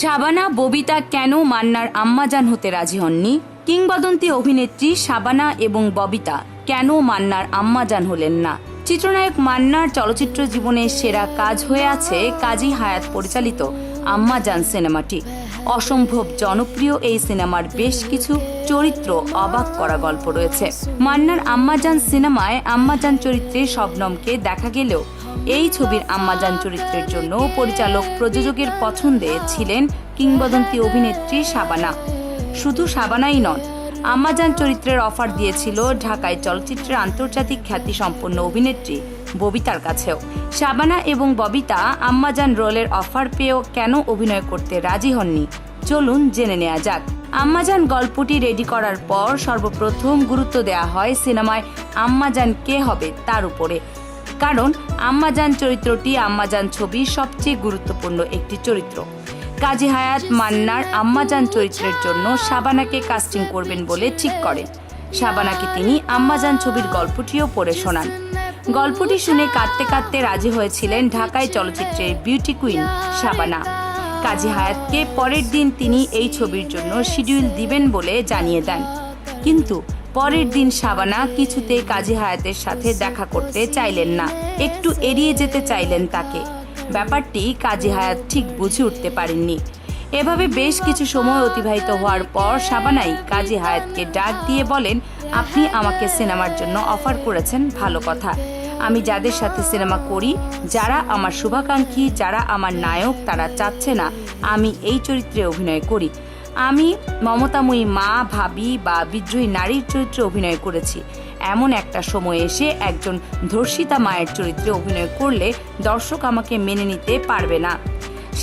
শাবানা, ববিতা কেন মান্নার আম্মাজান হতে রাজি হননি? কিংবদন্তি অভিনেত্রী শাবানা এবং ববিতা কেন মান্নার আম্মাজান হলেন না? চিত্রনায়ক মান্নার চলচ্চিত্র জীবনের সেরা কাজ হয়ে আছে কাজী হায়াত পরিচালিত আম্মাজান সিনেমাটি। অসম্ভব জনপ্রিয় এই সিনেমার বেশ কিছু চরিত্র অবাক করা গল্প রয়েছে। মান্নার আম্মাজান সিনেমায় আম্মাজান চরিত্রে শবনমকে দেখা গেলেও এই ছবির আম্মাজান চরিত্রের জন্য পরিচালক প্রযোজকের পছন্দে ছিলেন কিংবদন্তি অভিনেত্রী শাবানা। শুধু শাবানাই নন আম্মাজান চরিত্রের অফার দিয়েছিল ঢাকায় চলচ্চিত্রের আন্তর্জাতিক খ্যাতিসম্পন্ন অভিনেত্রী ববিতার কাছেও। শাবানা এবং ববিতা আম্মাজান রোলের অফার পেয়েও কেন অভিনয় করতে রাজি হননি? চলুন জেনে নেওয়া যাক। আম্মাজান গল্পটি রেডি করার পর সর্বপ্রথম গুরুত্ব দেওয়া হয় সিনেমায় আম্মাজান কে হবে তার উপরে। কারণ আম্মাজান চরিত্রটি আম্মাজান ছবির সবচেয়ে গুরুত্বপূর্ণ একটি চরিত্র। কাজী হায়াত মান্নার আম্মাজান চরিত্রের জন্য শাবানাকে কাস্টিং করবেন বলে ঠিক করে শাবানাকে তিনি আম্মাজান ছবির গল্পটিও পড়ে শোনান। গল্পটি শুনে কাঁদতে কাঁদতে রাজি হয়েছিলেন ঢাকায় চলচ্চিত্রের বিউটি কুইন শাবানা। কাজী হায়াতকে পরের দিন তিনি এই ছবির জন্য শিডিউল দিবেন বলে জানিয়ে দেন। কিন্তু পরের দিন শাবানা কিছুতেই কাজী হায়াতের সাথে দেখা করতে চাইলেন না, একটু এড়িয়ে যেতে চাইলেন তাকে। ব্যাপারটি কাজী হায়াত ঠিক বুঝে উঠতে পারেননি। এভাবে বেশ কিছু সময় অতিবাহিত হওয়ার পর শাবানাই কাজী হায়াতকে ডাক দিয়ে বলেন, আপনি আমাকে সিনেমার জন্য অফার করেছেন ভালো কথা। আমি যাদের সাথে সিনেমা করি, যারা আমার শুভাকাঙ্ক্ষী, যারা আমার নায়ক, তারা চাচ্ছে না আমি এই চরিত্রে অভিনয় করি। আমি মমতাময়ী মা, ভাবি বা বিদ্রোহী নারীর চরিত্রে অভিনয় করেছি। এমন একটা সময় এসে একজন ধর্ষিতা মায়ের চরিত্রে অভিনয় করলে দর্শক আমাকে মেনে নিতে পারবে না।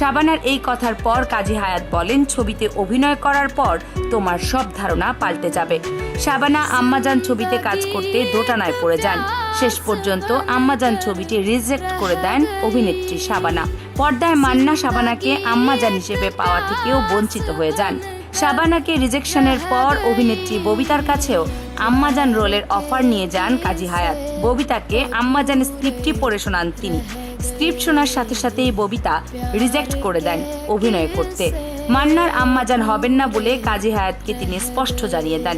শাবানার এই কথার পর কাজী হায়াত বলেন, ছবিতে অভিনয় করার পর তোমার সব ধারণা পাল্টে যাবে। শাবানা আম্মাজান ছবিতে কাজ করতে দোটানায় পড়ে যান। শেষ পর্যন্ত আম্মাজান ছবিটি রিজেক্ট করে দেন অভিনেত্রী শাবানা। পর্দায় মান্না শাবানাকে আম্মাজান হিসেবে পাওয়া থেকেও বঞ্চিত হয়ে যান। শাবানাকে রিজেকশনের পর অভিনেত্রী ববিতার কাছেও আম্মাজান রোলের অফার নিয়ে যান কাজী হায়াত। ববিতাকে আম্মাজান স্ক্রিপ্টটি পড়ে শোনান তিনি। স্ক্রিপ্ট শোনার সাথে সাথেই ববিতা রিজেক্ট করে দেন অভিনয় করতে। মান্নার আম্মাজান হবেন না বলে কাজী হায়াতকে তিনি স্পষ্ট জানিয়ে দেন।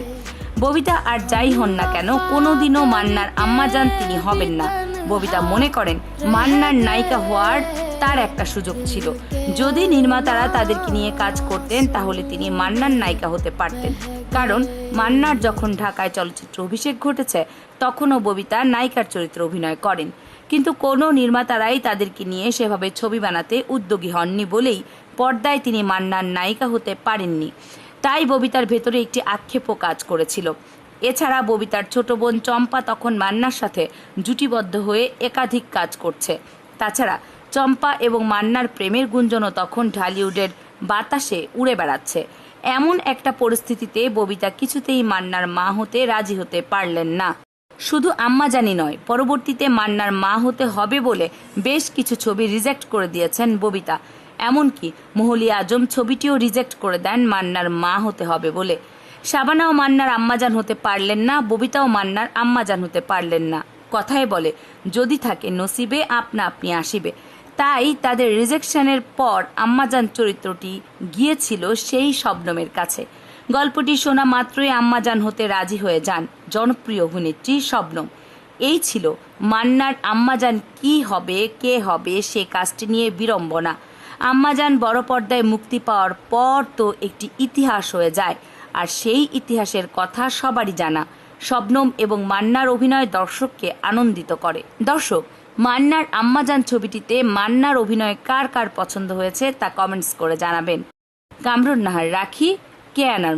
ববিতা আর যাই হন না কেন, কোনোদিনও মান্নার আম্মাজান তিনি হবেন না। ববিতা মনে করেন, মান্নার নায়িকা হওয়ার তার একটা সুযোগ ছিল। যদি নির্মাতারা তাদেরকে নিয়ে কাজ করতেন, তাহলে তিনি মান্নার নায়িকা হতে পারতেন। কারণ মান্নার যখন ঢাকায় চলচ্চিত্র অভিষেক ঘটেছে, তখনও ববিতা নায়িকার চরিত্রে অভিনয় করেন। কিন্তু কোনো নির্মাতারাই তাদেরকে নিয়ে সেভাবে ছবি বানাতে উদ্যোগী হননি বলেই পর্দায় তিনি মান্নার নায়িকা হতে পারেননি। তাই ববিতার ভেতরে একটি আক্ষেপও কাজ করেছিল। এছাড়া ববিতার ছোট বোন চম্পা তখন মান্নার সাথে জুটিবদ্ধ হয়ে একাধিক কাজ করছে। তাছাড়া চম্পা এবং মান্নার প্রেমের গুঞ্জনও তখন ঢালিউডের বাতাসে উড়ে বেড়াচ্ছে। এমন একটা পরিস্থিতিতে ববিতা কিছুতেই মান্নার মা হতে রাজি হতে পারলেন না। শুধু আম্মা জানি নয়, পরবর্তীতে মান্নার মা হতে হবে বলে বেশ কিছু ছবি রিজেক্ট করে দিয়েছেন ববিতা। এমনকি মহলি আজম ছবিটিও রিজেক্ট করে দেন মান্নার মা হতে হবে বলে। শাবানাও মান্নার আম্মাজান হতে পারলেন না ববিতাও মান্নার আম্মাজান হতে পারলেন না। কথায় বলে, যদি থাকে নসিবে, আপনা আপনি আসিবে। তাই তাদের রিজেকশনের পর আম্মাজান চরিত্রটি গিয়েছিল সেই শবনমের কাছে। গল্পটি শোনা মাত্রই আম্মাজান হতে রাজি হয়ে যান জনপ্রিয় অভিনেত্রী শবনম। এই ছিল মান্নার আম্মাজান কি হবে, কে হবে, সে কাজটি নিয়ে বিড়ম্বনা। আম্মাজান বড় পর্দায় মুক্তি পাওয়ার পর তো একটি ইতিহাস হয়ে যায়। আর সেই ইতিহাসের কথা সবারই জানা। শবনম এবং মান্নার অভিনয় দর্শককে আনন্দিত করে। দর্শক, মান্নার আম্মাজান ছবিটিতে মান্নার অভিনয় কার কার পছন্দ হয়েছে তা কমেন্টস করে জানাবেন। কামরুন নাহার রাখি, কে আনার